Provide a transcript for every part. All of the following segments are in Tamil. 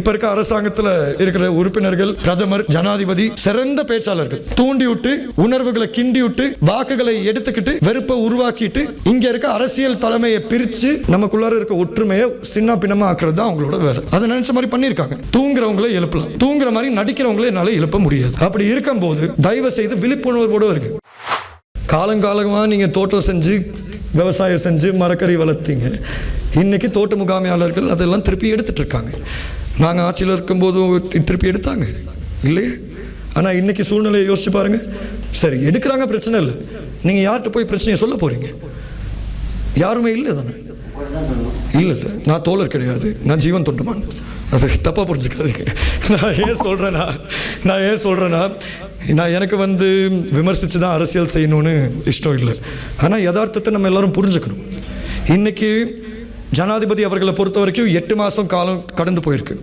இப்ப இருக்க அரசாங்கத்துல இருக்கிற உறுப்பினர்கள் பிரதமர் ஜனாதிபதி சிறந்த பேச்சாளர்கள். தூண்டி விட்டு உணர்வுகளை கிண்டி விட்டு வாக்குகளை எடுத்துக்கிட்டு வெறுப்பை உருவாக்கிட்டு இங்க இருக்க அரசியல் தலைமையை பிரிச்சு நமக்குள்ளார இருக்க ஒற்றுமையை சின்ன பின்னமா ஆக்குறது தான் அவங்களோட வேலை. அதை நினைச்ச மாதிரி பண்ணியிருக்காங்க. தூங்குறவங்களே எழுப்பலாம். தூங்குற மாதிரி நடிக்கிறவங்களே என்னால எழுப்ப முடியாது. அப்படி இருக்கும்போது தயவு செய்து விழிப்புணர்வோடு இருக்கு காலங்காலமாக நீங்கள் தோட்டம் செஞ்சு விவசாயம் செஞ்சு மரக்கறி வளர்த்தீங்க. இன்னைக்கு தோட்ட முகாமையாளர்கள் அதெல்லாம் திருப்பி எடுத்துட்டு இருக்காங்க. நாங்கள் ஆட்சியில் இருக்கும்போதும் திருப்பி எடுத்தாங்க. இல்லையே? ஆனால் இன்னைக்கு சூழ்நிலையை யோசிச்சு பாருங்க. சரி எடுக்கிறாங்க பிரச்சனை இல்லை. நீங்கள் யார்கிட்ட போய் பிரச்சனையை சொல்ல போறீங்க? யாருமே இல்லை தானே? இல்லை இல்லை. நான் தோழர் கிடையாது. நான் ஜீவன் தொண்டுமான். அது தப்பாக புரிஞ்சுக்காது நான் ஏன் சொல்கிறேன்னா நான் ஏன் சொல்கிறேன்னா நான் எனக்கு வந்து விமர்சித்து தான் அரசியல் செய்யணும்னு இஷ்டம் இல்லை. ஆனால் யதார்த்தத்தை நம்ம எல்லாரும் புரிஞ்சுக்கணும். இன்றைக்கி ஜனாதிபதி அவர்களை பொறுத்த வரைக்கும் எட்டு மாதம் காலம் கடந்து போயிருக்கு.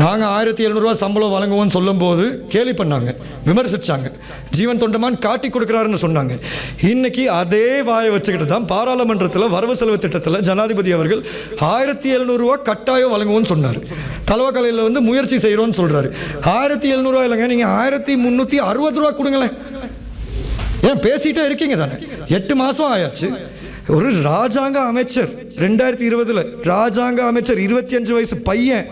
நாங்கள் ஆயிரத்தி எழுநூறுவா சம்பளம் வழங்குவோம்னு சொல்லும்போது கேலி பண்ணாங்க விமர்சிச்சாங்க. ஜீவன் தொண்டமான் காட்டி கொடுக்குறாருன்னு சொன்னாங்க. இன்னைக்கு அதே வாயை வச்சுக்கிட்டு தான் பாராளுமன்றத்தில் வரவு செலவு திட்டத்தில் ஜனாதிபதி அவர்கள் ஆயிரத்தி எழுநூறுவா கட்டாயம் வழங்குவோம்னு சொன்னார். தலவக்கலையில் வந்து முயற்சி செய்கிறோன்னு சொல்கிறாரு ஆயிரத்தி எழுநூறுவா இல்லைங்க நீங்கள் ஆயிரத்தி முந்நூற்றி அறுபது ரூபா கொடுங்களேன். ஏன் பேசிகிட்டே இருக்கீங்க தானே? எட்டு மாதம் ஆயாச்சு. ஒரு ராஜாங்க அமைச்சர் ரெண்டாயிரத்தி இருபதுல ராஜாங்க அமைச்சர் இருபத்தி அஞ்சு வயசு பையன்.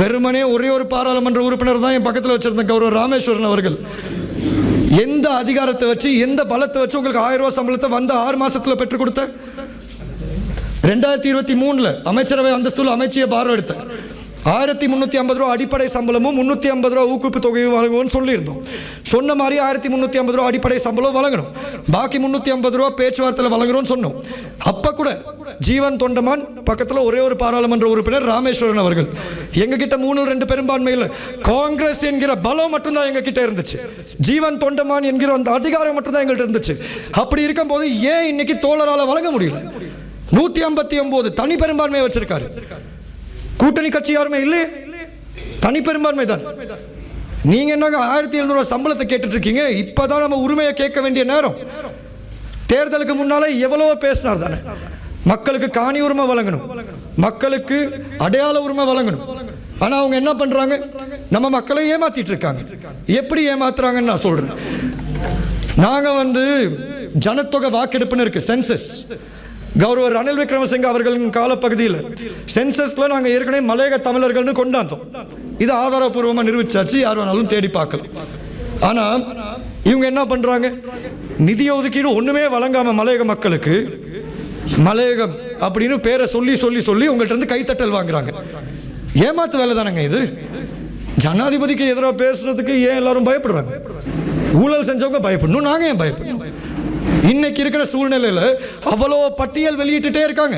வெறுமனே ஒரே ஒரு பாராளுமன்ற உறுப்பினர் தான் என் பக்கத்தில் வச்சிருந்தேன் கௌரவ ராமேஸ்வரன் அவர்கள். எந்த அதிகாரத்தை வச்சு எந்த பலத்தை வச்சு உங்களுக்கு ஆயிரம் ரூபாய் சம்பளத்தை வந்த ஆறு மாசத்துல பெற்றுக் கொடுத்த? ரெண்டாயிரத்தி இருபத்தி மூணுல அமைச்சரவை அந்தஸ்துல அமைச்சியை பார்வை எடுத்தேன் ஆயிரத்தி முந்நூற்றி ஐம்பது ரூபா அடிப்படை சம்பளமும் முந்நூற்றி ஐம்பது ரூபா ஊக்குவிப்பு தொகையும் வழங்குவோம்னு சொல்லியிருந்தோம். சொன்ன மாதிரி ஆயிரத்தி முந்நூற்றி ஐம்பது ரூபா அடிப்படை சம்பளம் வழங்கணும். பாக்கி முந்நூற்றி ஐம்பது ரூபா பேச்சுவார்த்தையில் வழங்குறோம்னு சொன்னோம். அப்போ கூட ஜீவன் தொண்டமான் பக்கத்தில் ஒரே ஒரு பாராளுமன்ற உறுப்பினர் ராமேஸ்வரன் அவர்கள். எங்ககிட்ட மூணு ரெண்டு பெரும்பான்மையில் காங்கிரஸ் என்கிற பலம் மட்டும்தான் எங்ககிட்ட இருந்துச்சு. ஜீவன் தொண்டமான் என்கிற அந்த அதிகாரம் மட்டும்தான் எங்கள்கிட்ட இருந்துச்சு. அப்படி இருக்கும்போது ஏன் இன்னைக்கு தோழரால் வழங்க முடியல? நூற்றி ஐம்பத்தி ஒம்பது தனி பெரும்பான்மையை வச்சிருக்காரு. கூட்டணி கட்சி யாருமே இல்லை. தனி பெரும்பான்மை தான். நீங்க என்னங்க ஆயிரத்தி எழுநூறுவா சம்பளத்தை கேட்டுட்டு இருக்கீங்க இப்பதான் நம்ம உரிமையை கேட்க வேண்டிய நேரம். தேர்தலுக்கு முன்னால எவ்வளவோ பேசினார் தானே. மக்களுக்கு காணி உரிமை வழங்கணும். மக்களுக்கு அடையாள உரிமை வழங்கணும். ஆனா அவங்க என்ன பண்றாங்க? நம்ம மக்களை ஏமாத்திட்டு இருக்காங்க எப்படி ஏமாத்துறாங்கன்னு நான் சொல்றேன். நாங்க வந்து ஜனத்தொகை வாக்கெடுப்புன்னு இருக்கு சென்சஸ் கௌரவர் ரணில் விக்ரமசிங்க அவர்களின் காலப்பகுதியில் சென்சஸ்ல நாங்கள் ஏற்கனவே மலையக தமிழர்கள்னு கொண்டாந்தோம். இது ஆதாரப்பூர்வமாக நிரூபிச்சாச்சு யார் வேணாலும் தேடி பார்க்கலாம். ஆனால் இவங்க என்ன பண்ணுறாங்க நிதி ஒதுக்கீடு ஒன்றுமே வழங்காம மலையக மக்களுக்கு மலையகம் அப்படின்னு பேரை சொல்லி சொல்லி சொல்லி உங்கள்கிட்ட இருந்து கைத்தட்டல் வாங்குறாங்க. ஏமாத்து வேலை தானேங்க இது? ஜனாதிபதிக்கு எதிராக பேசுறதுக்கு ஏன் எல்லாரும் பயப்படுறாங்க? ஊழல் செஞ்சவங்க பயப்படணும் நாங்கள் ஏன் பயப்படணும்? இன்னைக்கு இருக்கிற சூழ்நிலையில் அவ்வளோ பட்டியல் வெளியிட்டுட்டே இருக்காங்க.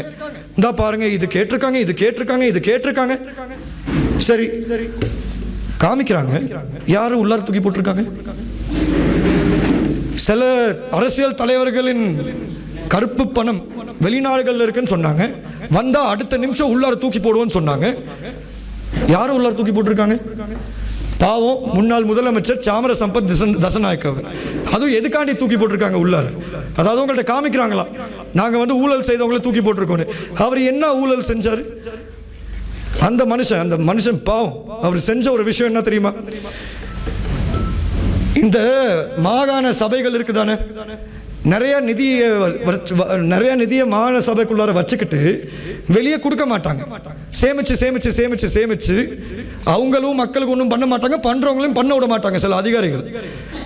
இந்த பாருங்க இது கேட்டிருக்காங்க இது கேட்டிருக்காங்க இது கேட்டிருக்காங்க. சரி சரி. காமிக்கிறாங்க. யாரு உள்ளார தூக்கி போட்டிருக்காங்க? சில அரசியல் தலைவர்களின் கருப்பு பணம் வெளிநாடுகளில் இருக்குன்னு சொன்னாங்க. வந்தா அடுத்த நிமிஷம் உள்ளார தூக்கி போடுவோன்னு சொன்னாங்க. யாரும் உள்ளார தூக்கி போட்டிருக்காங்க? பாவம் முன்னாள் முதலமைச்சர் சாமர சம்பத் திசன் தசநாயக் அவர். அதுவும் எதுக்காண்டி தூக்கி போட்டிருக்காங்க உள்ளார? அதாவது உங்கள்கிட்ட காமிக்கிறாங்களா? நாங்கள் வந்து ஊழல் செய்தவங்களை தூக்கி போட்டிருக்கோன்னு அவர் என்ன ஊழல் செஞ்சார்? அந்த மனுஷன் அந்த மனுஷன் பாவம். அவர் செஞ்ச ஒரு விஷயம் என்ன தெரியுமா? இந்த மாகாண சபைகள் இருக்குதானே? நிறைய நிதியை வச்சு- வ- நிறைய நிதியை மாகாண சபைக்குள்ளார வச்சுக்கிட்டு வெளியே கொடுக்க மாட்டாங்க. சேமிச்சு சேமிச்சு சேமிச்சு சேமிச்சு அவங்களும் மக்களுக்கு ஒன்றும் பண்ண மாட்டாங்க பண்ணுறவங்களையும் பண்ண விட மாட்டாங்க சில அதிகாரிகள்.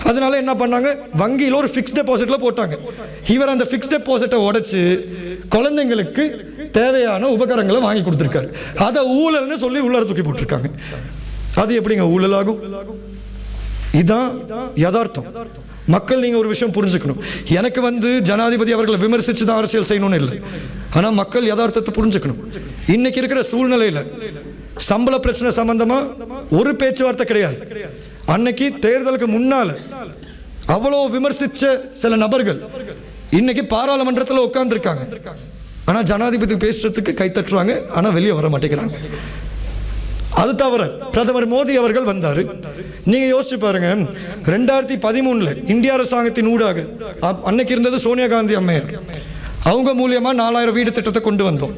அதனால என்ன பண்ணாங்க? வங்கியில் ஒரு ஃபிக்ஸ் டெபாசிட்ல போட்டாங்க. இவர் அந்த ஃபிக்ஸ் டெபாசிட்டை உடைச்சு குழந்தைங்களுக்கு தேவையான உபகரணங்களை வாங்கி கொடுத்துருக்காரு. அதை ஊழல்னு சொல்லி உள்ளார தூக்கி போட்டிருக்காங்க. அது எப்படிங்க? ஊழல் ஆகும் இதான் யதார்த்தம். மக்கள் நீங்கள் ஒரு விஷயம் புரிஞ்சுக்கணும். எனக்கு வந்து ஜனாதிபதி அவர்களை விமர்சித்து தான் அரசியல் செய்யணும்னு இல்லை. ஆனால் மக்கள் யதார்த்தத்தை புரிஞ்சுக்கணும். இன்னைக்கு இருக்கிற சூழ்நிலையில் சம்பள பிரச்சனை சம்பந்தமா ஒரு பேச்சுவார்த்தை கிடையாது. அன்னைக்கு தேர்தலுக்கு முன்னால அவ்வளோ விமர்சிச்ச சில நபர்கள் இன்னைக்கு பாராளுமன்றத்தில் உட்கார்ந்துருக்காங்க. ஆனால் ஜனாதிபதி பேசுறதுக்கு கை ஆனால் வெளியே வர மாட்டேங்கிறாங்க. அது தவிர பிரதமர் மோடி அவர்கள் வந்தார். நீங்கள் யோசிச்சு பாருங்க ரெண்டாயிரத்தி பதிமூணில் இந்திய அரசாங்கத்தின் ஊடாக அன்னைக்கு இருந்தது சோனியா காந்தி அம்மையார். அவங்க மூலியமா நாலாயிரம் வீடு திட்டத்தை கொண்டு வந்தோம்.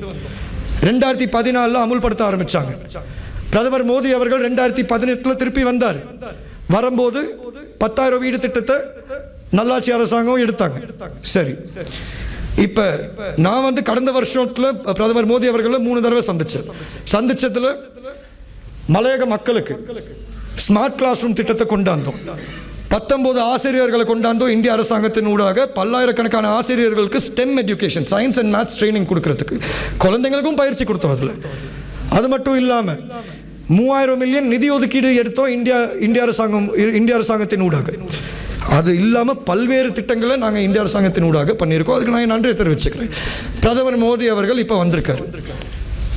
ரெண்டாயிரத்தி பதினாலில் அமுல்படுத்த ஆரம்பிச்சாங்க. பிரதமர் மோடி அவர்கள் ரெண்டாயிரத்தி பதினெட்டில் திருப்பி வந்தார். வரும்போது பத்தாயிரம் வீடு திட்டத்தை நல்லாட்சி அரசாங்கம் எடுத்தாங்க. சரி. இப்ப நான் வந்து கடந்த வருஷத்துல பிரதமர் மோடி அவர்களை மூணு தடவை சந்திச்சேன். சந்திச்சதுல மலையக மக்களுக்கு ஸ்மார்ட் கிளாஸ் ரூம் திட்டத்தை கொண்டாந்தோம் பத்தொன்பது ஆசிரியர்களை கொண்டாந்தோம் இந்திய அரசாங்கத்தின் ஊடாக பல்லாயிரக்கணக்கான ஆசிரியர்களுக்கு STEM education science and maths training கொடுக்கறதுக்கு குழந்தைங்களுக்கும் பயிற்சி கொடுத்தோம் அதில். அது மட்டும் இல்லாமல் மூவாயிரம் மில்லியன் நிதி ஒதுக்கீடு எடுத்தோம் இந்தியா இந்திய அரசாங்கம் இந்திய அரசாங்கத்தின் ஊடாக. அது இல்லாமல் பல்வேறு திட்டங்களை நாங்கள் இந்திய அரசாங்கத்தின் ஊடாக பண்ணியிருக்கோம். அதுக்கு நான் நன்றி தெரிவிச்சுக்கிறேன். பிரதமர் மோடி அவர்கள் இப்போ வந்திருக்காரு.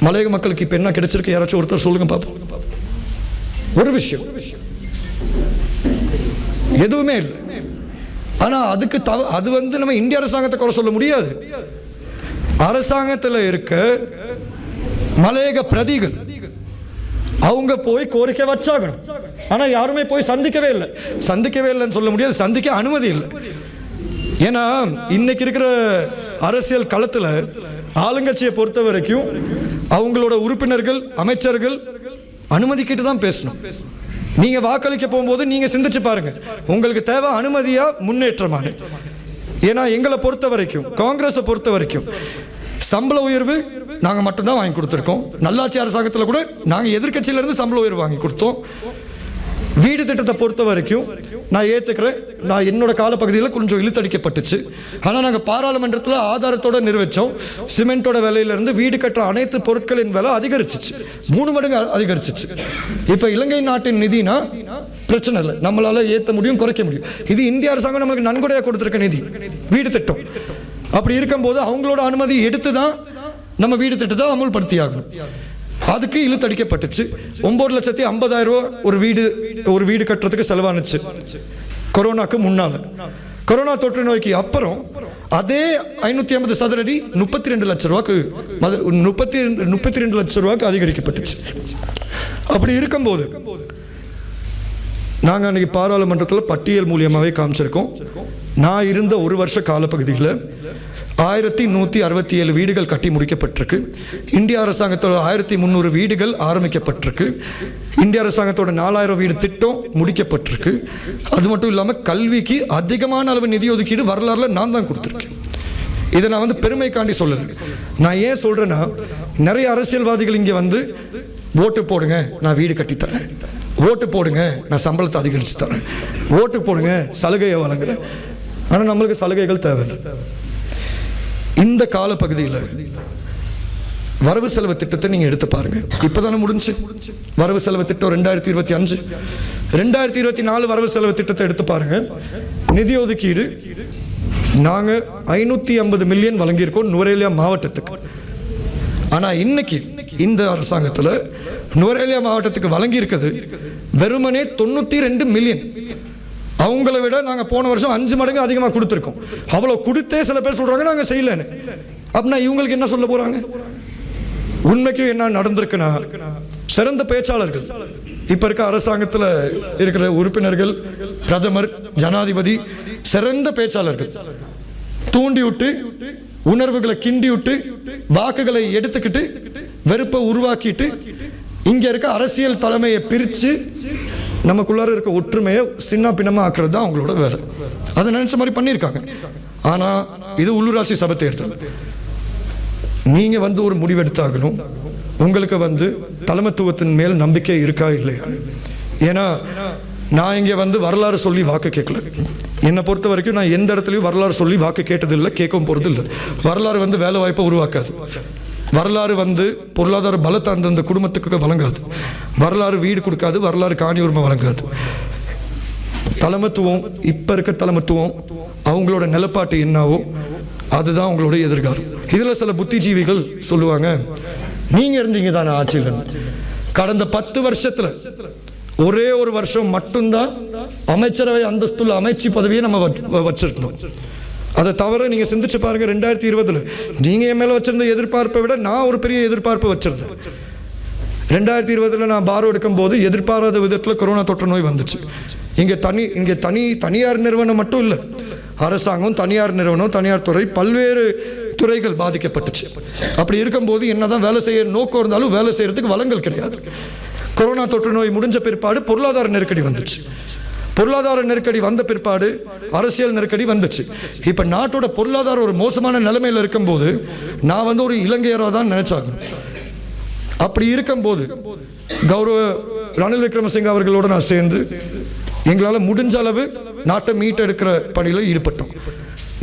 மலையக மக்களுக்கு இப்போ என்ன கிடைச்சிருக்கு? யாராச்சும் ஒருத்தர் சொல்லுங்க பார்ப்போம் ஒரு விஷயம். எதுவுமே இல்லை. ஆனால் அதுக்கு தவ அது வந்து நம்ம இந்திய அரசாங்கத்தை குறை சொல்ல முடியாது. அரசாங்கத்தில் இருக்க மலையக பிரதிகள் அவங்க போய் கோரிக்கை வச்சாகணும். ஆனால் யாருமே போய் சந்திக்கவே இல்லை. சந்திக்கவே இல்லைன்னு சொல்ல முடியாது. சந்திக்க அனுமதி இல்லை. ஏன்னா இன்னைக்கு இருக்கிற அரசியல் களத்தில் ஆளுங்கட்சியை பொறுத்த வரைக்கும் அவங்களோட உறுப்பினர்கள் அமைச்சர்கள் அனுமதி கேட்டு தான் பேசணும். நீங்க வாக்களிக்க போகும்போது நீங்க சிந்திச்சு பாருங்க. உங்களுக்கு தேவை அனுமதியா முன்னேற்றமான. ஏன்னா எங்களை பொறுத்த வரைக்கும் காங்கிரஸை பொறுத்த வரைக்கும் சம்பள உயர்வு நாங்கள் மட்டும்தான் வாங்கி கொடுத்துருக்கோம். நல்லாட்சி அரசாங்கத்தில் கூட நாங்கள் எதிர்க்கட்சியிலேருந்து சம்பள உயர்வு வாங்கி கொடுத்தோம். வீடு திட்டத்தை பொறுத்த வரைக்கும் நான் ஏற்றுக்கிறேன் நான் என்னோட காலப்பகுதியில் கொஞ்சம் இழுத்தடிக்கப்பட்டுச்சு. ஆனால் நாங்கள் பாராளுமன்றத்தில் ஆதாரத்தோடு நிர்வச்சோம் சிமெண்ட்டோட விலையிலேருந்து வீடு கட்டுற அனைத்து பொருட்களின் விலை அதிகரிச்சிச்சு. மூணு மடங்கு அதிகரிச்சிச்சு. இப்போ இலங்கை நாட்டின் நிதினா பிரச்சனை இல்லை. நம்மளால் ஏற்ற முடியும் குறைக்க முடியும். இது இந்திய அரசாங்கம் நமக்கு நன்கொடையாக கொடுத்துருக்க நிதி. வீடு திட்டம். அப்படி இருக்கும்போது அவங்களோட அனுமதி எடுத்து தான் நம்ம வீடு திட்டத்தை அமுல்படுத்தி ஆகணும் அதுக்கு இழுத்தடிக்கப்பட்டுச்சு. ஒன்பது லட்சத்தி ஐம்பதாயிரம் ரூபா ஒரு வீடு ஒரு வீடு கட்டுறதுக்கு செலவானுச்சு. கொரோனாக்கு முன்னால். கொரோனா தொற்று நோய்க்கு அப்புறம் அதே ஐநூற்றி ஐம்பது சதுரடி முப்பத்தி ரெண்டு லட்ச ரூபாய்க்கு முப்பத்தி ரெண்டு முப்பத்தி ரெண்டு லட்ச ரூபாய்க்கு அதிகரிக்கப்பட்டுச்சு. அப்படி இருக்கும்போது நாங்கள் அன்றைக்கி பாராளுமன்றத்தில் பட்டியல் மூலியமாகவே காமிச்சிருக்கோம். நான் இருந்த ஒரு வருஷ காலப்பகுதியில் ஆயிரத்தி நூற்றி அறுபத்தி ஏழு வீடுகள் கட்டி முடிக்கப்பட்டிருக்கு. இந்திய அரசாங்கத்தோட ஆயிரத்தி முந்நூறு வீடுகள் ஆரம்பிக்கப்பட்டிருக்கு. இந்திய அரசாங்கத்தோட நாலாயிரம் வீடு திட்டம் முடிக்கப்பட்டிருக்கு. அது மட்டும் இல்லாமல் கல்விக்கு அதிகமான அளவு நிதி ஒதுக்கீடு வரலாறுல நான் தான் கொடுத்துருக்கேன். இதை நான் வந்து பெருமைக்காண்டி சொல்லலை. நான் ஏன் சொல்கிறேன்னா நிறைய அரசியல்வாதிகள் இங்கே வந்து ஓட்டு போடுங்க நான் வீடு கட்டித்தரேன். ஓட்டு போடுங்க நான் சம்பளத்தை அதிகரித்து தரேன். ஓட்டு போடுங்க சலுகையை வழங்குறேன். ஆனால் நம்மளுக்கு சலுகைகள் தேவையில்லை. இந்த காலப்பகுதியில் வரவு செலவு திட்டத்தை நீங்கள் எடுத்து பாருங்க. இப்பதானே முடிஞ்சு. வரவு செலவு திட்டம் ரெண்டாயிரத்தி இருபத்தி அஞ்சு. ரெண்டாயிரத்தி இருபத்தி நாலு வரவு செலவு திட்டத்தை எடுத்து பாருங்க. நிதி ஒதுக்கீடு நாங்கள் ஐநூற்றி ஐம்பது மில்லியன் வழங்கியிருக்கோம் நுவரேலியா மாவட்டத்துக்கு. ஆனால் இன்னைக்கு இந்த அரசாங்கத்தில் நுவரேலியா மாவட்டத்துக்கு வழங்கியிருக்கிறது வெறுமனே தொண்ணூற்றி ரெண்டு மில்லியன். அவங்கள விட நாங்கள் போன வருஷம் அஞ்சு மடங்கு அதிகமாக கொடுத்துருக்கோம். அவ்வளோ கொடுத்தே சில பேர் சொல்கிறாங்க நாங்கள் செய்யலன்னு. அப்படின்னா இவங்களுக்கு என்ன சொல்ல போகிறாங்க உண்மைக்கும் என்ன நடந்திருக்குன்னா சிறந்த பேச்சாளர்கள் இப்போ இருக்க அரசாங்கத்தில் இருக்கிற உறுப்பினர்கள் பிரதமர் ஜனாதிபதி சிறந்த பேச்சாளர்கள் தூண்டி விட்டு உணர்வுகளை கிண்டி விட்டு வாக்குகளை எடுத்துக்கிட்டு வெறுப்பை உருவாக்கிட்டு இங்கே இருக்க அரசியல் தலைமையை பிரித்து நமக்குள்ளார இருக்க ஒற்றுமையை சின்ன பின்னமாக ஆக்குறது தான் அவங்களோட வேலை. அதை நினச்ச மாதிரி பண்ணியிருக்காங்க. ஆனால் இது உள்ளூராட்சி சபை தேர்தல். நீங்கள் வந்து ஒரு முடிவெடுத்தாகணும். உங்களுக்கு வந்து தலைமைத்துவத்தின் மேல் நம்பிக்கை இருக்கா இல்லையா? ஏன்னா நான் இங்கே வந்து வரலாறு சொல்லி வாக்கு கேட்கல. என்னை பொறுத்த வரைக்கும் நான் எந்த இடத்துலையும் வரலாறு சொல்லி வாக்கு கேட்டதில்லை கேட்கவும் போகிறது இல்லை வரலாறு வந்து வேலை வாய்ப்பை உருவாக்காது. வரலாறு வந்து பொருளாதார பலத்தை அந்தந்த குடும்பத்துக்கு வழங்காது. வரலாறு வீடு கொடுக்காது வரலாறு காணி உரிமை வழங்காது. தலைமத்துவம் இப்போ இருக்க தலைமத்துவம் அவங்களோட நிலப்பாட்டு என்னவோ அதுதான் அவங்களோட எதிர்காலம். இதில் சில புத்திஜீவிகள் சொல்லுவாங்க நீங்க இருந்தீங்க தானே ஆட்சியில்? கடந்த பத்து வருஷத்துல ஒரே ஒரு வருஷம் மட்டும்தான் அமைச்சரவை அந்தஸ்துள்ள அமைச்சு பதவியை நம்ம வ- அதை தவிர நீங்கள் சிந்திச்சு பாருங்க ரெண்டாயிரத்தி இருபதில். நீங்கள் என் மேலே வச்சுருந்த எதிர்பார்ப்பை விட நான் ஒரு பெரிய எதிர்பார்ப்பு வச்சுருந்தேன். ரெண்டாயிரத்தி இருபதில் நான் பாரோ எடுக்கும்போது எதிர்பாராத விதத்தில் கொரோனா தொற்று நோய் வந்துச்சு. இங்கே தனி இங்கே தனி தனியார் நிறுவனம் மட்டும் இல்லை. அரசாங்கம் தனியார் நிறுவனம் தனியார் துறை பல்வேறு துறைகள் பாதிக்கப்பட்டுச்சு. அப்படி இருக்கும்போது என்னதான் வேலை செய்ய நோக்கம் இருந்தாலும் வேலை செய்கிறதுக்கு வளங்கள் கிடையாது. கொரோனா தொற்று நோய் முடிஞ்ச பிற்பாடு பொருளாதார நெருக்கடி வந்துச்சு. பொருளாதார நெருக்கடி வந்த பிற்பாடு அரசியல் நெருக்கடி வந்துச்சு. இப்போ நாட்டோட பொருளாதாரம் ஒரு மோசமான நிலைமையில் இருக்கும்போது நான் வந்து ஒரு இலங்கையராக தான் நினச்சாங்க அப்படி இருக்கும்போது கௌரவ ரணில் விக்ரமசிங்க அவர்களோட நான் சேர்ந்து எங்களால் முடிஞ்ச அளவு நாட்டை மீட்டெடுக்கிற பணியில் ஈடுபட்டோம்.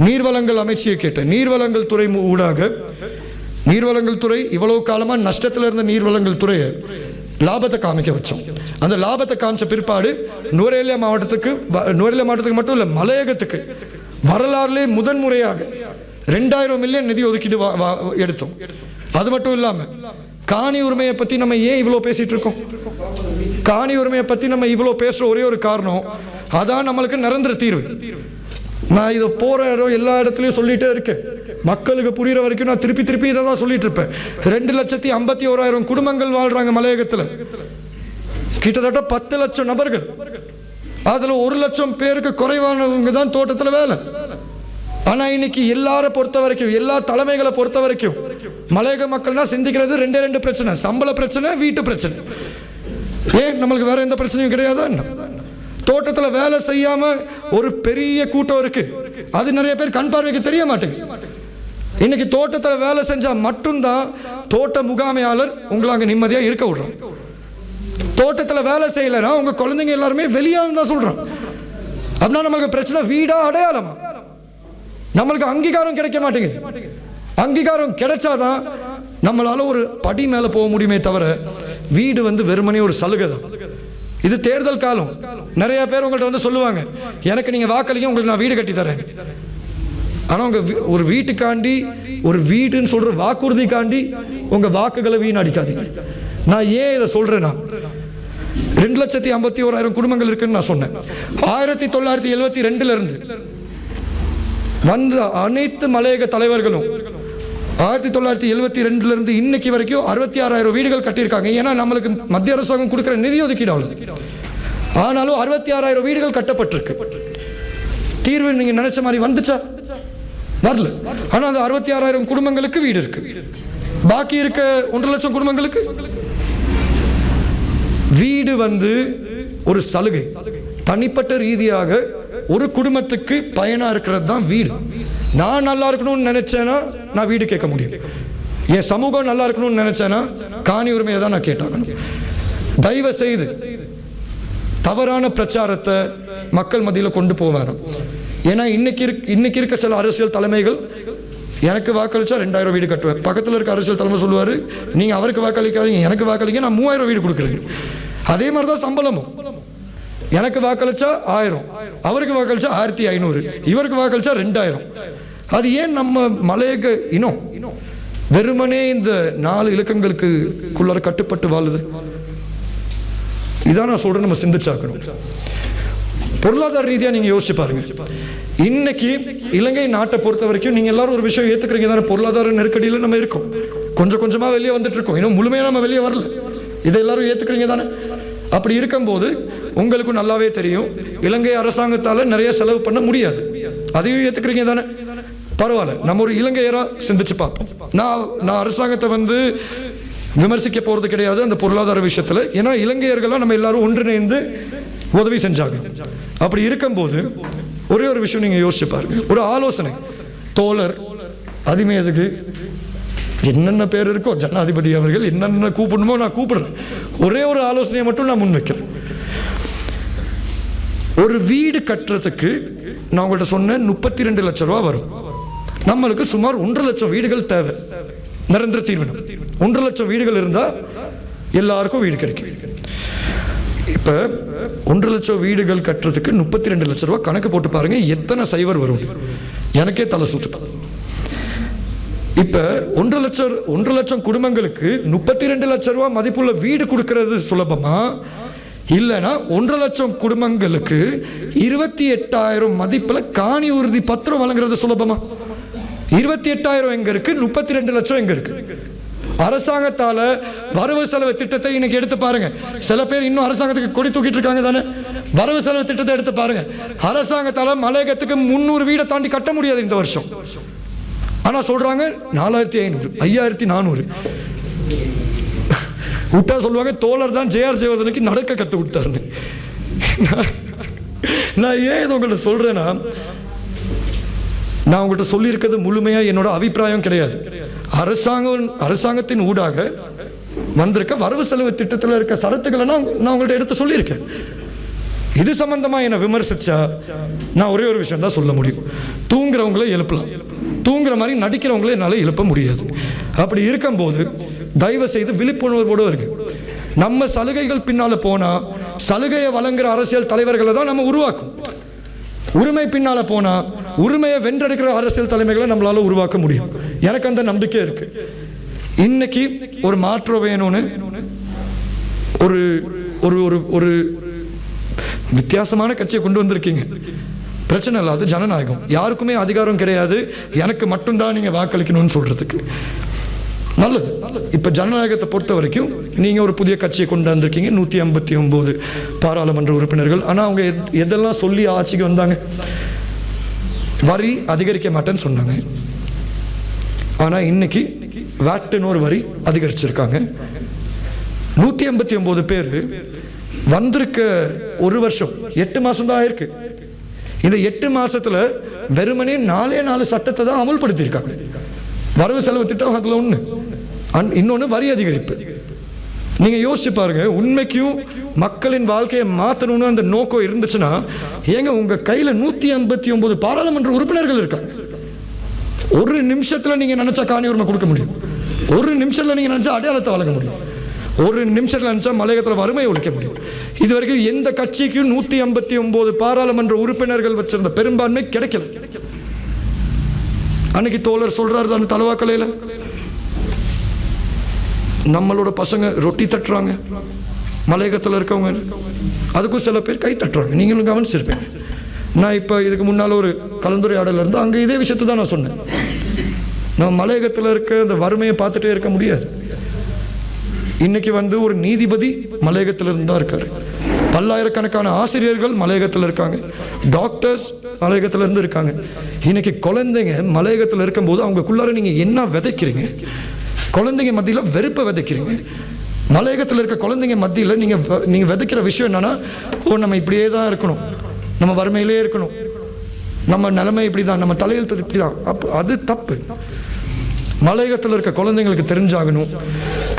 நீர்வளங்கள் அமைச்சியை கேட்டேன். நீர்வளங்கள் துறை ஊடாக நீர்வளங்கள் துறை இவ்வளவு காலமாக நஷ்டத்தில் இருந்த நீர்வளங்கள் துறையை லாபத்தை காமிக்க வச்சோம். அந்த லாபத்தை காமிச்ச பிற்பாடு நுவரேலியா மாவட்டத்துக்கு வ- நுவரேலியா மாவட்டத்துக்கு மட்டும் இல்லை மலையகத்துக்கு வரலாறுலே முதன்முறையாக ரெண்டாயிரம் மில்லியன் நிதி ஒதுக்கீடு எடுத்தோம். அது மட்டும் இல்லாமல் காணி உரிமையை பற்றி நம்ம ஏன் இவ்வளோ பேசிகிட்டு இருக்கோம்? காணி உரிமையை பற்றி நம்ம இவ்வளோ பேசுகிற ஒரே ஒரு காரணம் அதான் நம்மளுக்கு நிரந்தர தீர்வு. நான் இதை போகிற இடம் எல்லா இடத்துலையும் சொல்லிகிட்டே இருக்கேன். மக்களுக்கு புரிகிற வரைக்கும் நான் திருப்பி திருப்பி இதை தான் சொல்லிட்டு இருப்பேன் ரெண்டு லட்சத்தி ஐம்பத்தி ஓராயிரம் குடும்பங்கள் வாழ்றாங்க மலையகத்தில். கிட்டத்தட்ட பத்து லட்சம் நபர்கள். அதில் ஒரு லட்சம் பேருக்கு குறைவானவங்க தான் தோட்டத்தில் வேலை. ஆனால் இன்னைக்கு எல்லாரை பொறுத்த வரைக்கும் எல்லா தலைமைகளை பொறுத்த வரைக்கும் மலையக மக்கள்னா சிந்திக்கிறது ரெண்டே ரெண்டு பிரச்சனை. சம்பள பிரச்சனை வீட்டு பிரச்சனை. ஏன்? நம்மளுக்கு வேற எந்த பிரச்சனையும் கிடையாதா தோட்டத்தில் வேலை செய்யாமல் ஒரு பெரிய கூட்டம் இருக்கு. அது நிறைய பேர் கண் பார்வைக்கு தெரிய மாட்டேங்குது. இன்னைக்கு தோட்டத்தில் வேலை செஞ்சா மட்டும்தான் தோட்ட முகாமையாளர் உங்களை அங்கே நிம்மதியாக இருக்க விடுறோம் தோட்டத்தில் வேலை செய்யலைன்னா உங்க குழந்தைங்க எல்லாருமே வெளியாலும் தான் சொல்றான். அப்படின்னா நம்மளுக்கு பிரச்சனை வீடா அடையாளமா? நம்மளுக்கு அங்கீகாரம் கிடைக்க மாட்டேங்குது. அங்கீகாரம் கிடைச்சாதான் நம்மளால ஒரு படி மேலே போக முடியுமே தவிர வீடு வந்து வெறுமனே ஒரு சலுகை தான் இது தேர்தல் காலம். நிறைய பேர் உங்கள்கிட்ட வந்து சொல்லுவாங்க எனக்கு நீங்கள் வாக்களிங்க உங்களுக்கு நான் வீடு கட்டி தரேன் ஆனால் உங்கள் வீ- ஒரு வீட்டுக்காண்டி ஒரு வீடுன்னு சொல்கிற வாக்குறுதிக்காண்டி உங்கள் வாக்குகளை வீணடிக்காதீங்க. நான் ஏன் இதை சொல்கிறேன்னா ரெண்டு லட்சத்தி ஐம்பத்தி ஓராயிரம் குடும்பங்கள் இருக்குன்னு நான் சொன்னேன். ஆயிரத்தி தொள்ளாயிரத்தி எழுபத்தி ரெண்டுல இருந்து வந்த அனைத்து மலையக தலைவர்களும் ஆயிரத்தி தொள்ளாயிரத்தி எழுபத்தி ரெண்டுல இருந்து இன்னைக்கு வரைக்கும் அறுபத்தி ஆறாயிரம் வீடுகள் கட்டியிருக்காங்க. ஏன்னா நம்மளுக்கு மத்திய அரசாங்கம் கொடுக்குற நிதி ஒதுக்கீடு அவ்வளவு ஆனாலும் அறுபத்தி ஆறாயிரம் வீடுகள் கட்டப்பட்டிருக்கு. தீர்வு நீங்க நினைச்ச மாதிரி வந்துச்சா? வரல. ஆனால் அந்த அறுபத்தி ஆறாயிரம் குடும்பங்களுக்கு வீடு இருக்கு. பாக்கி இருக்க ஒன்றரை லட்சம் குடும்பங்களுக்கு? வீடு வந்து ஒரு சலுகை. தனிப்பட்ட ரீதியாக ஒரு குடும்பத்துக்கு பயனாக இருக்கிறது தான் வீடு. நான் நல்லா இருக்கணும்னு நினைச்சேன்னா நான் வீடு கேட்க முடியும். என் சமூகம் நல்லா இருக்கணும்னு நினைச்சேன்னா காணி உரிமையை தான் நான் கேட்டாகணும். தயவு செய்து தவறான பிரச்சாரத்தை மக்கள் மத்தியில் கொண்டு போவேன் ஏன்னா இன்னைக்கு இன்னைக்கு இருக்க சில அரசியல் தலைமைகள் எனக்கு வாக்களிச்சா ரெண்டாயிரம் வீடு கட்டுவேன். பக்கத்தில் இருக்க அரசியல் தலைமை சொல்லுவார் நீங்கள் அவருக்கு வாக்களிக்காதீங்க எனக்கு வாக்களிங்க நான் மூவாயிரம் வீடு கொடுக்குறேன். அதே மாதிரி தான் சம்பளமும். எனக்கு வாக்களிச்சா ஆயிரம் அவருக்கு வாக்களிச்சா ஆயிரத்தி ஐநூறு இவருக்கு வாக்களிச்சா ரெண்டாயிரம். அது ஏன் நம்ம மலையக இனம் வெறுமனே இந்த நாலு இலக்கங்களுக்கு குள்ளார கட்டுப்பட்டு வாழுது? இதான் நான் சொல்றேன் நம்ம சிந்திச்சாக்கணும். பொருளாதார ரீதியாக நீங்கள் யோசிச்சு பாருங்க. இன்னைக்கு இலங்கை நாட்டை பொறுத்த வரைக்கும் நீங்கள் எல்லாரும் ஒரு விஷயம் ஏற்றுக்கிறீங்க தானே பொருளாதார நெருக்கடியில் நம்ம இருக்கோம். கொஞ்சம் கொஞ்சமாக வெளியே வந்துட்டு இருக்கோம். இன்னும் முழுமையாக நம்ம வெளியே வரல. இதை எல்லாரும் ஏற்றுக்கிறீங்க தானே? அப்படி இருக்கும்போது உங்களுக்கும் நல்லாவே தெரியும் இலங்கை அரசாங்கத்தால் நிறைய செலவு பண்ண முடியாது. அதையும் ஏற்றுக்கிறீங்க தானே? பரவாயில்ல. நம்ம ஒரு இலங்கையராக சிந்திச்சு பார்ப்போம். நான் நான் அரசாங்கத்தை வந்து விமர்சிக்க போகிறது கிடையாது அந்த பொருளாதார விஷயத்தில். ஏன்னா இலங்கையர்களாக நம்ம எல்லாரும் ஒன்றிணைந்து உதவி செஞ்சாங்க. அப்படி இருக்கும்போது ஒரே ஒரு விஷயம் நீங்கள் யோசிச்சு பாருங்க. ஒரு ஆலோசனை. தோழர் அதிமேதுக்கு என்னென்ன பேர் இருக்கோ ஜனாதிபதி அவர்கள் என்னென்ன கூப்பிடணுமோ நான் கூப்பிடுறேன். ஒரே ஒரு ஆலோசனையை மட்டும் நான் முன்வைக்கிறேன். ஒரு வீடு கட்டுறதுக்கு நான் உங்கள்கிட்ட சொன்னேன் முப்பத்தி ரெண்டு லட்சம் ரூபா வரும். நம்மளுக்கு சுமார் ஒன்றரை லட்சம் வீடுகள் தேவை. நிரந்தர தீர்வினம். ஒன்றரை லட்சம் வீடுகள் இருந்தால் எல்லாருக்கும் வீடு கிடைக்கும். இப்போ ஒன்றரை லட்சம் வீடுகள் கட்டுறதுக்கு முப்பத்தி ரெண்டு லட்சம் ரூபா கணக்கு போட்டு பாருங்க எத்தனை சைவர் வரும்? எனக்கே தலை சுத்து இப்போ ஒன்றரை லட்சம் ஒன்றரை லட்சம் குடும்பங்களுக்கு முப்பத்தி ரெண்டு லட்சம் ரூபா மதிப்புள்ள வீடு கொடுக்கறது சுலபமா? இல்லைன்னா ஒன்றரை லட்சம் குடும்பங்களுக்கு இருபத்தி எட்டாயிரம் மதிப்பில் காணி உறுதி பத்திரம் வழங்குறது சுலபமா? இருபத்தி எட்டாயிரம் எங்க இருக்கு? முப்பத்தி ரெண்டு லட்சம் எங்க இருக்கு? அரசாங்கத்தால் வரவு செலவு திட்டத்தை இன்னைக்கு எடுத்து பாருங்க. சில பேர் இன்னும் அரசாங்கத்துக்கு கொடி தூக்கிட்டு இருக்காங்க தானே? வரவு செலவு திட்டத்தை எடுத்து பாருங்க. அரசாங்கத்தால் மலையகத்துக்கு முந்நூறு வீடை தாண்டி கட்ட முடியாது இந்த வருஷம். ஆனால் சொல்றாங்க நாலாயிரத்தி ஐநூறு ஐயாயிரத்தி நானூறு. விட்டா சொல்லுவாங்க தோழர் தான் ஜேஆர் ஜெயவர்தனுக்கு நடக்க கற்றுக் கொடுத்தாருன்னு. நான் ஏன் இதை உங்கள்கிட்ட சொல்கிறேன்னா நான் உங்கள்கிட்ட சொல்லியிருக்கிறது முழுமையாக என்னோட அபிப்பிராயம் கிடையாது. அரசாங்கம் அரசாங்கத்தின் ஊடாக வந்திருக்க வரவு செலவு திட்டத்தில் இருக்க சரத்துக்களை நான் நான் உங்கள்கிட்ட எடுத்து சொல்லியிருக்கேன். இது சம்பந்தமாக என்னை விமர்சிச்சா நான் ஒரே ஒரு விஷயம் தான் சொல்ல முடியும். தூங்குறவங்கள எழுப்பலாம். தூங்குற மாதிரி நடிக்கிறவங்கள என்னால் எழுப்ப முடியாது. அப்படி இருக்கும்போது தயவு செய்து விழிப்புணர்வோடு இருக்கு நம்ம சலுகைகள் பின்னால் போனால் சலுகையை வழங்குற அரசியல் தலைவர்களை தான் நம்ம உருவாக்கும். உரிமை பின்னால் போனால் உரிமையை வென்றெடுக்கிற அரசியல் தலைமைகளை நம்மளால் உருவாக்க முடியும். எனக்கு அந்த நம்பிக்கை இருக்கு. இன்னைக்கு ஒரு மாற்றம் வேணும்னு ஒரு ஒரு ஒரு ஒரு வித்தியாசமான கட்சியை கொண்டு வந்திருக்கீங்க. பிரச்சனை இல்லை அது ஜனநாயகம். யாருக்குமே அதிகாரம் கிடையாது. எனக்கு மட்டும்தான் நீங்கள் வாக்களிக்கணும்னு சொல்கிறதுக்கு நல்லது. இப்போ ஜனநாயகத்தை பொறுத்த வரைக்கும் நீங்கள் ஒரு புதிய கட்சியை கொண்டு வந்திருக்கீங்க. நூற்றி ஐம்பத்தி ஒம்பது பாராளுமன்ற உறுப்பினர்கள். ஆனால் அவங்க எத்- எதெல்லாம் சொல்லி ஆட்சிக்கு வந்தாங்க? வரி அதிகரிக்க மாட்டேன்னு சொன்னாங்க. ஆனால் இன்னைக்கு வேட்டுன்னு ஒரு வரி அதிகரிச்சிருக்காங்க. நூற்றி ஐம்பத்தி ஒம்பது பேர் வந்திருக்க ஒரு வருஷம் எட்டு மாதம் தான் ஆயிருக்கு. இந்த எட்டு மாதத்தில் வெறுமனே நாலே நாலு சட்டத்தை தான் அமல்படுத்தியிருக்காங்க. வரவு செலவு திட்டம் அதில் ஒன்று அன்- இன்னொன்று வரி அதிகரிப்பு. நீங்கள் யோசிச்சு பாருங்க உண்மைக்கும் மக்களின் வாழ்க்கையை மாற்றணும்னு அந்த நோக்கம் இருந்துச்சுன்னா ஏங்க உங்கள் கையில் நூற்றி ஐம்பத்தி ஒம்பது பாராளுமன்ற உறுப்பினர்கள் இருக்காங்க. ஒரு நிமிஷத்தில் நீங்கள் நினச்சா காணி உரிமை கொடுக்க முடியும். ஒரு நிமிஷத்தில் நீங்கள் நினச்சா அடையாளத்தை வழங்க முடியும். ஒரு நிமிஷத்தில் நினச்சா மலையகத்தில் வறுமையை ஒழிக்க முடியும். இது வரைக்கும் எந்த கட்சிக்கும் நூற்றி ஐம்பத்தி ஒம்பது பாராளுமன்ற உறுப்பினர்கள் வச்சிருந்த பெரும்பான்மை கிடைக்கல. அன்னைக்கு தோழர் சொல்கிறாரு தான் தலைவாக்கலையில்? நம்மளோட பசங்க ரொட்டி தட்டுறாங்க. மலையகத்தில் இருக்கவங்க. அதுக்கும் சில பேர் கை தட்டுறாங்க. நீங்களும் கவனிச்சிருப்பீங்க. நான் இப்போ இதுக்கு முன்னால் ஒரு கலந்துரையாடல் இருந்து அங்கே இதே விஷயத்தை தான் நான் சொன்னேன். நம்ம மலையகத்தில் இருக்க இந்த வறுமையை பார்த்துட்டே இருக்க முடியாது. இன்னைக்கு வந்து ஒரு நீதிபதி மலையகத்திலிருந்து தான் இருக்கார். பல்லாயிரக்கணக்கான ஆசிரியர்கள் மலையகத்தில் இருக்காங்க. டாக்டர்ஸ் மலையகத்தில் இருந்து இருக்காங்க. இன்னைக்கு குழந்தைங்க மலையகத்தில் இருக்கும்போது அவங்களுக்குள்ளார நீங்கள் என்ன விதைக்கிறீங்க? குழந்தைங்க மத்தியில் வெறுப்பை விதைக்கிறீங்க. மலையகத்தில் இருக்க குழந்தைங்க மத்தியில் நீங்கள் வ- விதைக்கிற விஷயம் என்னன்னா ஓ நம்ம இப்படியே தான் இருக்கணும். நம்ம வறுமையிலே இருக்கணும். நம்ம நிலைமை இப்படி தான் நம்ம தலையெழுத்து இப்படி தான் அப்போ அது தப்பு. மலையகத்தில் இருக்க குழந்தைங்களுக்கு தெரிஞ்சாகணும்.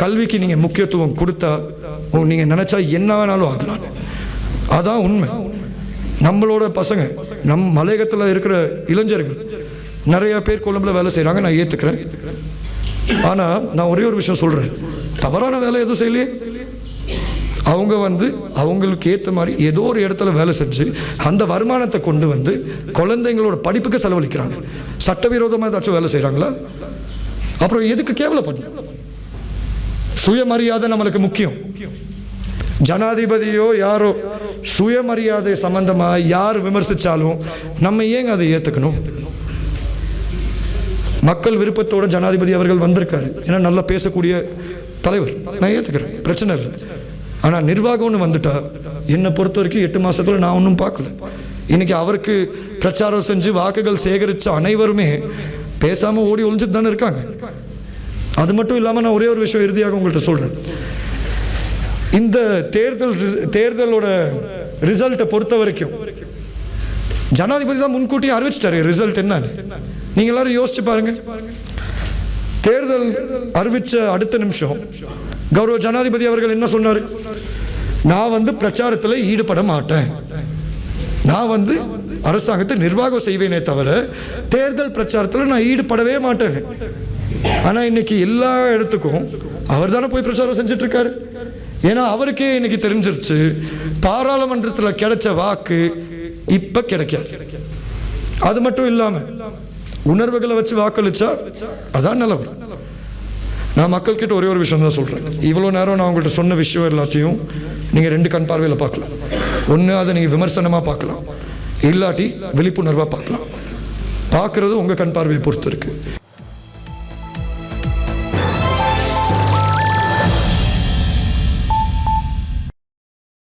கல்விக்கு நீங்கள் முக்கியத்துவம் கொடுத்தா நீங்கள் நினச்சா என்ன வேணாலும் ஆகலாம். அதான் உண்மை. நம்மளோட பசங்க நம் மலையகத்தில் இருக்கிற இளைஞர்கள் நிறைய பேர் கொழும்புல வேலை செய்கிறாங்க நான் ஏற்றுக்கிறேன் ஆனால் நான் ஒரே ஒரு விஷயம் சொல்கிறேன் தவறான வேலை எதுவும் செய்யலையே? அவங்க வந்து அவங்களுக்கு ஏற்ற மாதிரி ஏதோ ஒரு இடத்துல வேலை செஞ்சு அந்த வருமானத்தை கொண்டு வந்து குழந்தைங்களோட படிப்புக்கு செலவழிக்கிறாங்க. சட்டவிரோதமாக ஏதாச்சும் வேலை செய்கிறாங்களா அப்புறம் எதுக்கு கேவலப்படணும்? சுயமரியாதை நம்மளுக்கு முக்கியம். ஜனாதிபதியோ யாரோ சுயமரியாதை சம்பந்தமாக யார் விமர்சித்தாலும் நம்ம ஏங்க அதை ஏற்றுக்கணும் மக்கள் விருப்பத்தோட ஜனாதிபதி அவர்கள் வந்திருக்காரு. ஏன்னா நல்லா பேசக்கூடிய தலைவர். நான் ஏற்றுக்கிறேன் பிரச்சனை இல்லை. ஆனா நிர்வாகம்னு வந்துட்டா. என்னை பொறுத்த வரைக்கும் எட்டு மாதத்தில் நான் ஒன்றும் பார்க்கல. இன்னைக்கு அவருக்கு பிரச்சாரம் செஞ்சு வாக்குகள் சேகரிச்ச அனைவருமே பேசாமல் ஓடி ஒழிஞ்சிட்டு தானே இருக்காங்க. அது மட்டும் இல்லாமல் நான் ஒரே ஒரு விஷயம் இறுதியாக உங்கள்கிட்ட சொல்றேன். இந்த தேர்தல் தேர்தலோட ரிசல்ட்டை பொறுத்த வரைக்கும் ஜனாதிபதி தான் முன்கூட்டியே அறிவிச்சிட்டாரு ரிசல்ட் என்னன்னு. நீங்க எல்லாரும் யோசிச்சு பாருங்க. தேர்தல் அறிவிச்ச அடுத்த நிமிஷம் கௌரவ ஜனாதிபதி அவர்கள் என்ன சொன்னார்? நான் வந்து பிரச்சாரத்தில் ஈடுபட மாட்டேன். நான் வந்து அரசாங்கத்தை நிர்வாகம் செய்வேனே தவிர தேர்தல் பிரச்சாரத்தில் நான் ஈடுபடவே மாட்டேன். ஆனால் இன்னைக்கு எல்லா இடத்துக்கும் அவர் தானே போய் பிரச்சாரம் செஞ்சுட்டு இருக்காரு ஏன்னா அவருக்கே இன்னைக்கு தெரிஞ்சிருச்சு பாராளுமன்றத்தில் கிடைச்ச வாக்கு இப்போ கிடைக்காது. அது மட்டும் இல்லாமல் உணர்வுகளை வச்சு வாக்களிச்சா அதான் நிலவரம் நான் மக்கள்கிட்ட ஒரே ஒரு விஷயம் தான் சொல்கிறேன் இவ்வளோ நேரம் நான் உங்கள்கிட்ட சொன்ன விஷயம் எல்லாத்தையும் நீங்கள் ரெண்டு கண் பார்வையில் பார்க்கலாம். ஒன்று அதை நீங்கள் விமர்சனமாக பார்க்கலாம். இல்லாட்டி விழிப்புணர்வாக பார்க்கலாம். பார்க்குறது உங்கள் கண் பார்வையை பொறுத்து இருக்குது